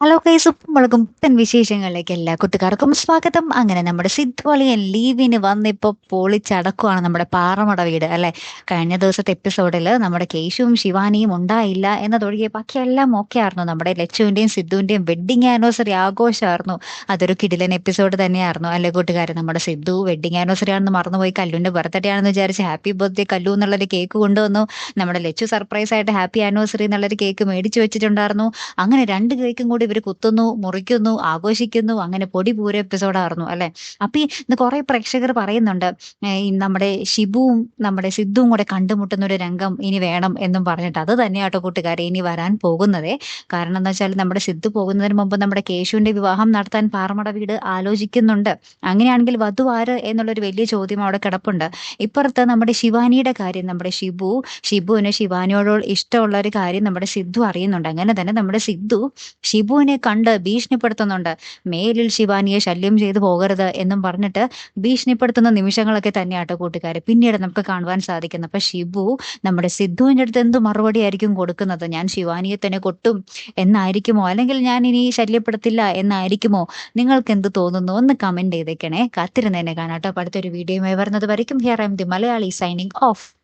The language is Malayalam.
ഹലോ കൈസ് ഉപ്പും മുളകും പുത്തൻ വിശേഷങ്ങളിലേക്ക് എല്ലാ കൂട്ടുകാർക്കും സ്വാഗതം. അങ്ങനെ നമ്മുടെ സിദ്ധുവളിയൻ ലീവിന് വന്നിപ്പോൾ പൊളിച്ചടക്കുവാണ് നമ്മുടെ പാറമട വീട് അല്ലെ? കഴിഞ്ഞ ദിവസത്തെ എപ്പിസോഡിൽ നമ്മുടെ കേശുവും ശിവാനിയും ഉണ്ടായില്ല എന്നതൊഴികെ ബാക്കിയെല്ലാം ഓക്കെ ആയിരുന്നു. നമ്മുടെ ലച്ചുവിന്റെയും സിദ്ധുവിന്റെയും വെഡിങ് ആനിവേഴ്സറി ആഘോഷമായിരുന്നു. അതൊരു കിടിലൻ എപ്പിസോഡ് തന്നെയായിരുന്നു അല്ലെ കൂട്ടുകാരെ? നമ്മുടെ സിദ്ധു വെഡിങ് ആനിവേഴ്സറി ആണെന്ന് മറന്നുപോയി കല്ലുവിന്റെ ബർത്ത്ഡേ ആണെന്ന് വിചാരിച്ച് ഹാപ്പി ബർത്ത്ഡേ കല്ലു എന്നുള്ളൊരു കേക്ക് കൊണ്ടുവന്നു. നമ്മുടെ ലച്ചു സർപ്രൈസ് ആയിട്ട് ഹാപ്പി ആനിവേഴ്സറി എന്നുള്ളൊരു കേക്ക് മേടിച്ചു വെച്ചിട്ടുണ്ടായിരുന്നു. അങ്ങനെ രണ്ട് കേക്കും കൂടി ഇവർ കുത്തുന്നു മുറിക്കുന്നു ആഘോഷിക്കുന്നു അങ്ങനെ പൊടി പൂര എപ്പിസോഡായിരുന്നു അല്ലെ? അപ്പൊ ഇന്ന് കുറെ പ്രേക്ഷകർ പറയുന്നുണ്ട് നമ്മുടെ ഷിബുവും നമ്മുടെ സിദ്ധുവും കൂടെ കണ്ടുമുട്ടുന്ന ഒരു രംഗം ഇനി വേണം എന്നും പറഞ്ഞിട്ട്. അത് തന്നെയാട്ടോ കൂട്ടുകാരെ ഇനി വരാൻ പോകുന്നതേ. കാരണം എന്താ വെച്ചാൽ നമ്മുടെ സിദ്ധു പോകുന്നതിന് മുമ്പ് നമ്മുടെ കേശുവിന്റെ വിവാഹം നടത്താൻ പാറമട വീട് ആലോചിക്കുന്നുണ്ട്. അങ്ങനെയാണെങ്കിൽ വധു ആര് എന്നുള്ളൊരു വലിയ ചോദ്യം അവിടെ കിടപ്പുണ്ട്. ഇപ്പുറത്ത് നമ്മുടെ ശിവാനിയുടെ കാര്യം നമ്മുടെ ഷിബു ഷിബുവിന് ശിവാനിയോട് ഇഷ്ടമുള്ള ഒരു കാര്യം നമ്മുടെ സിദ്ധു അറിയുന്നുണ്ട്. അങ്ങനെ തന്നെ നമ്മുടെ സിദ്ധു ഷിബുവിനെ കണ്ട് ഭീഷണിപ്പെടുത്തുന്നുണ്ട്. മേലിൽ ശിവാനിയെ ശല്യം ചെയ്തു പോകരുത് എന്നും പറഞ്ഞിട്ട് ഭീഷണിപ്പെടുത്തുന്ന നിമിഷങ്ങളൊക്കെ തന്നെയാട്ടോ കൂട്ടുകാരെ. പിന്നീട് നമുക്ക് കാണുവാൻ സാധിക്കുന്നത്. അപ്പൊ ശിവു നമ്മുടെ സിദ്ധുവിന്റെ അടുത്ത് എന്ത് മറുപടി ആയിരിക്കും കൊടുക്കുന്നത്? ഞാൻ ശിവാനിയെ തന്നെ കൊട്ടും എന്നായിരിക്കുമോ? അല്ലെങ്കിൽ ഞാൻ ഇനി ശല്യപ്പെടുത്തില്ല എന്നായിരിക്കുമോ? നിങ്ങൾക്ക് എന്ത് തോന്നുന്നു? ഒന്ന് കമന്റ് ചെയ്തേക്കണേ. കാത്തിരുന്നേനെ കാണാട്ടോ അടുത്തൊരു വീഡിയോയുമായി വരുന്നത് വരയ്ക്കും. Here I'm the Malayali signing off